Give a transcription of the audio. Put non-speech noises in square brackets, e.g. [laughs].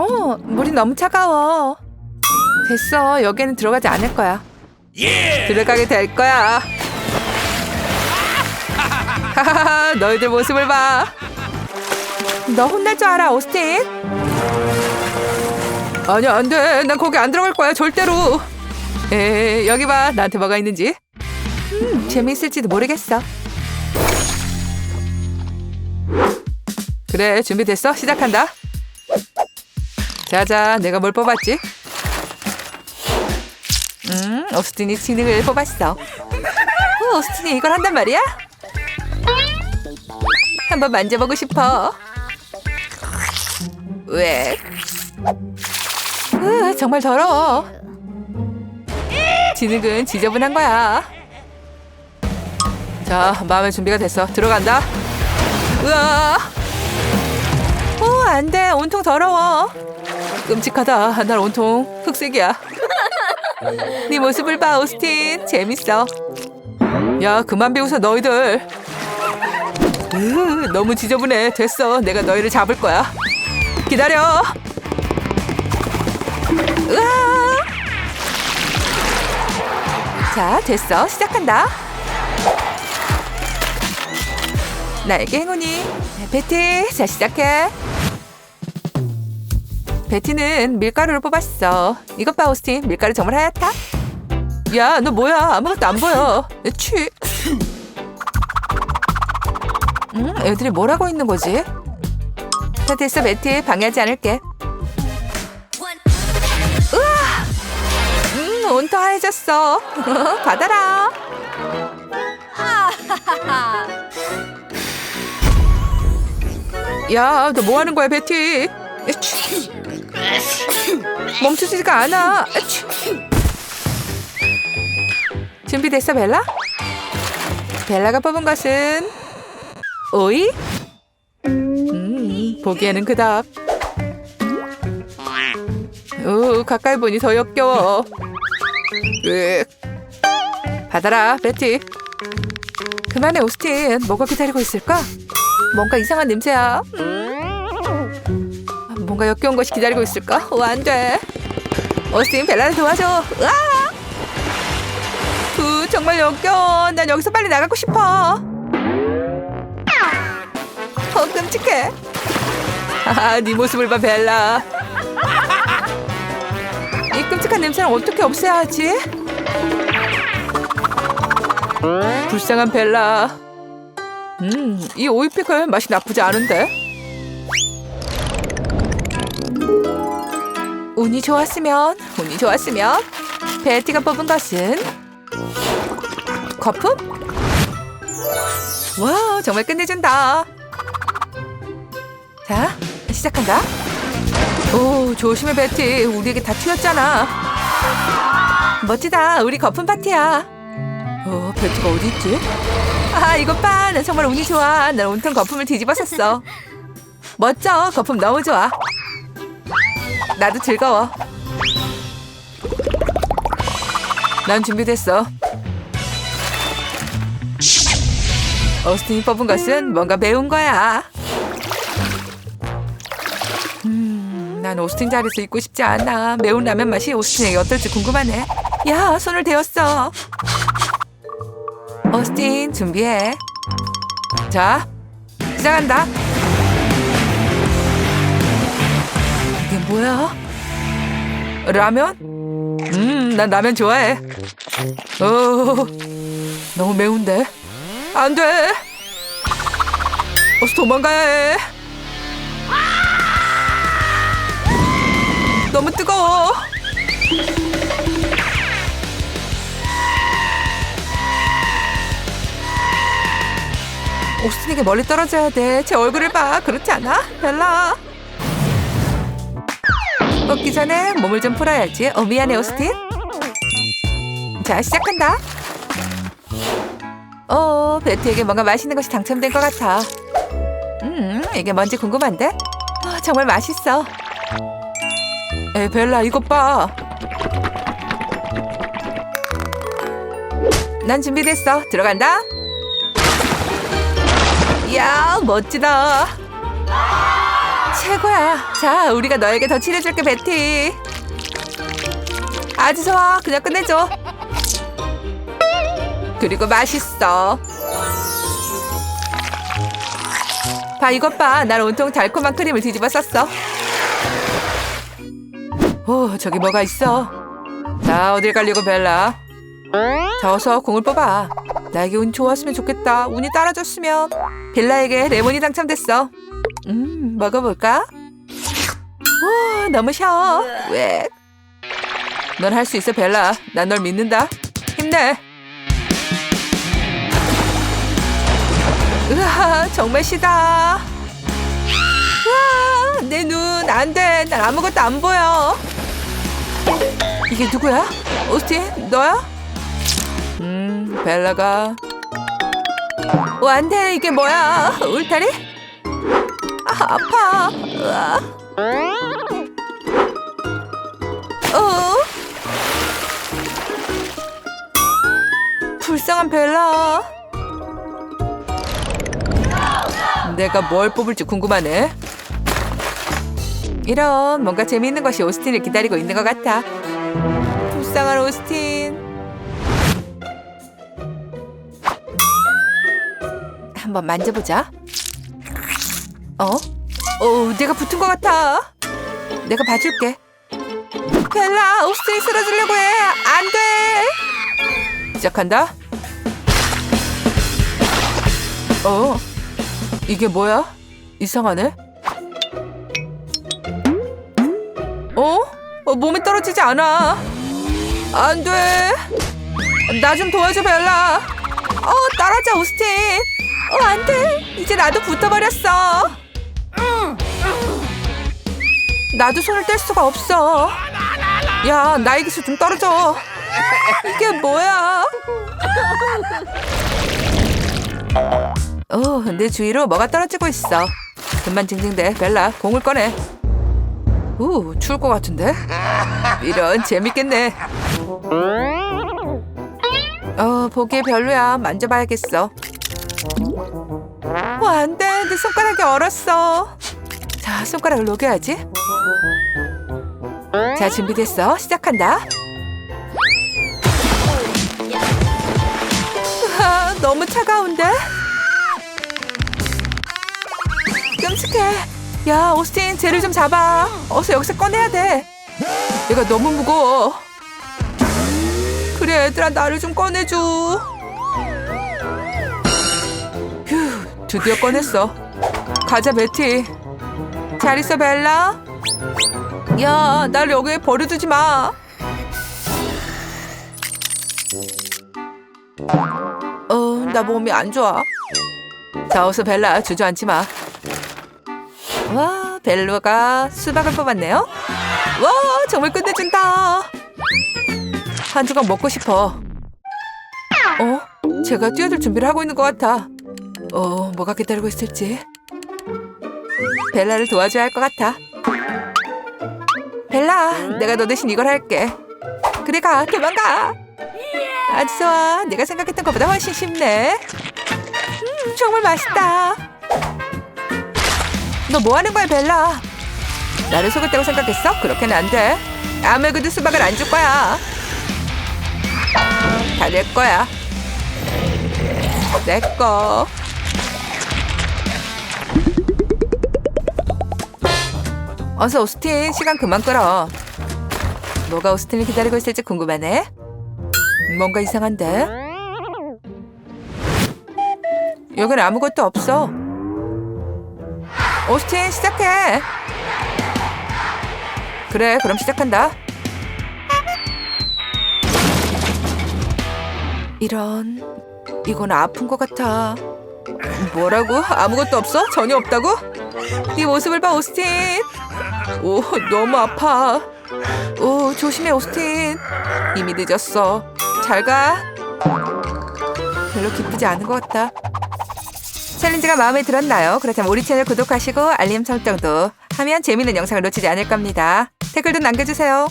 어, 물이 너무 차가워. 됐어. 여기는 들어가지 않을 거야. 들어가게 될 거야. 하하하, 너희들 모습을 봐. 너 혼날 줄 알아, 오스틴? 아니야, 안 돼. 난 거기 안 들어갈 거야, 절대로. 에, 여기 봐. 나한테 뭐가 있는지. 음, 재미있을지도 모르겠어. 그래, 준비됐어? 시작한다. 자자, 내가 뭘 뽑았지? 음, 오스틴이 지능을 뽑았어. 어, 오스틴이 이걸 한단 말이야? 한번 만져보고 싶어. 왜? 으, 정말 더러워. 지능은 지저분한 거야. 자, 마음의 준비가 됐어. 들어간다. 으아! 오, 안 돼. 온통 더러워. 끔찍하다. 날 온통 흑색이야. 네 모습을 봐, 오스틴. 재밌어. 야, 그만 비웃어, 너희들. 으, 너무 지저분해. 됐어. 내가 너희를 잡을 거야. 기다려. 으아! 자, 됐어. 시작한다. 나에게 행운이. 베티, 자, 시작해. 베티는 밀가루를 뽑았어. 이것 봐, 오스틴. 밀가루 정말 하얗다. 야, 너 뭐야? 아무것도 안 보여. 취. 음, 애들이 뭘 하고 있는 거지? 다 됐어, 베티. 방해하지 않을게. 으아! 음, 온통 하얘졌어. [laughs] 받아라. [laughs] 야, 너 뭐 하는 거야, 베티? 에취. [laughs] 멈추지가 않아. 에취. 준비됐어, 벨라? 벨라가 뽑은 것은 오이? 음, 보기에는 그닥. 오, 가까이 보니 더 역겨워. 으. 받아라, 베티. 그만해, 오스틴. 뭐가 기다리고 있을까? 뭔가 이상한 냄새야. 음. 뭔가 역겨운 것이 기다리고 있을까? 오, 안 돼. 오스틴, 벨라를 도와줘. 으아! 우, 정말 역겨워. 난 여기서 빨리 나가고 싶어. 어, 끔찍해. 하하, 네 모습을 봐, 벨라. 이 끔찍한 냄새는 어떻게 없애야 하지? 불쌍한 벨라. 음, 이 오이 피클 맛이 나쁘지 않은데. 운이 좋았으면, 운이 좋았으면, 베티가 뽑은 것은 거품? 와, 정말 끝내준다. 자, 시작한다. 오, 조심해, 베티. 우리에게 다 튀었잖아. 멋지다. 우리 거품 파티야. 어, 베티가 어디 있지? 아, 이것 봐. 난 정말 운이 좋아. 난 온통 거품을 뒤집어 썼어. 멋져. 거품 너무 좋아. 나도 즐거워. 난 준비됐어. 어스틴이 뽑은 것은 뭔가 매운 거야. 음, 난 오스틴 자리에서 있고 싶지 않아. 매운 라면 맛이 오스틴에게 어떨지 궁금하네. 야, 손을 대었어. 오스틴, 준비해. 자, 시작한다. 뭐야? 라면? 음, 난 라면 좋아해. 어, 너무 매운데. 안 돼. 어서 도망가야 해. 너무 뜨거워. 오스틴에게 멀리 떨어져야 돼. 제 얼굴을 봐. 그렇지 않아? 벨라. 뽑기 전에 몸을 좀 풀어야지. 어, 미안해, 오스틴. 자, 시작한다. 어, 베트에게 뭔가 맛있는 것이 당첨된 것 같아. 음, 이게 뭔지 궁금한데? 아, 정말 맛있어. 에, 벨라, 이것 봐. 난 준비됐어. 들어간다. 이야, 멋지다. 최고야. 자, 우리가 너에게 더 칠해줄게, 베티. 아주 좋아. 그냥 끝내줘. 그리고 맛있어. 봐, 이것 봐. 난 온통 달콤한 크림을 뒤집어 썼어. 오, 저기 뭐가 있어. 자, 어딜 가려고, 벨라. 자, 어서 공을 뽑아. 나에게 운 좋았으면 좋겠다. 운이 따라줬으면. 벨라에게 레몬이 당첨됐어. 음, 먹어볼까? 오, 너무 셔. 왜? 넌 할 수 있어, 벨라. 난 널 믿는다. 힘내. 으아, 정말 시다. 내 눈, 안 돼. 난 아무것도 안 보여. 이게 누구야? 오스틴, 너야? 음, 벨라가. 오, 안 돼. 이게 뭐야? 울타리? 아, 아파. 어? 불쌍한 벨라. 내가 뭘 뽑을지 궁금하네. 이런 뭔가 재미있는 것이 오스틴을 기다리고 있는 것 같아. 불쌍한 오스틴. 한번 만져보자. 어? 어, 내가 붙은 것 같아. 내가 봐줄게. 벨라, 오스틴이 쓰러지려고 해. 안 돼. 시작한다. 어, 이게 뭐야? 이상하네. 어? 어 몸에 떨어지지 않아. 안 돼. 나 좀 도와줘, 벨라. 어, 따라자, 오스틴. 어, 안 돼. 이제 나도 붙어버렸어. 나도 손을 뗄 수가 없어. 야, 나에게서 좀 떨어져. 이게 뭐야? 어, 내 주위로 뭐가 떨어지고 있어. 금만 징징대. 벨라, 공을 꺼내. 오, 추울 것 같은데? 이런, 재밌겠네. 어, 보기에 별로야. 만져봐야겠어. 어, 안 돼. 내 손가락이 얼었어. 자, 손가락을 녹여야지. 자, 준비됐어. 시작한다. 으아, 너무 차가운데? 끔찍해. 야, 오스틴, 쟤를 좀 잡아. 어서 여기서 꺼내야 돼. 얘가 너무 무거워. 그래, 얘들아, 나를 좀 꺼내줘. 휴, 드디어 꺼냈어. 가자, 베티. 잘 있어, 벨라. 야, 날 여기에 버려두지 마. 어, 나 몸이 안 좋아. 자, 어서 벨라, 주저앉지 마. 와, 벨로가 수박을 뽑았네요. 와, 정말 끝내준다. 한 조각 먹고 싶어. 어? 제가 뛰어들 준비를 하고 있는 것 같아. 어, 뭐가 기다리고 있을지. 벨라를 도와줘야 할 것 같아. 벨라, 내가 너 대신 이걸 할게. 그래 가, 도망가. 아주 좋아. 내가 생각했던 것보다 훨씬 쉽네. 음, 정말 맛있다. 너 뭐 하는 거야, 벨라? 나를 속였다고 생각했어? 그렇게는 안 돼. 아무에게도 수박을 안 줄 거야. 다 내 거야. 내 거. 어서 오스틴 시간 그만 끌어. 뭐가 오스틴을 기다리고 있을지 궁금하네. 뭔가 이상한데? 여긴 아무것도 없어. 오스틴 시작해. 그래, 그럼 시작한다. 이런, 이건 아픈 것 같아. 뭐라고? 아무것도 없어? 전혀 없다고? 네 모습을 봐, 오스틴. 오, 너무 아파. 오, 조심해, 오스틴. 이미 늦었어. 잘 가. 별로 기쁘지 않은 것 같다. 챌린지가 마음에 들었나요? 그렇다면 우리 채널 구독하시고 알림 설정도 하면 재밌는 영상을 놓치지 않을 겁니다. 댓글도 남겨주세요.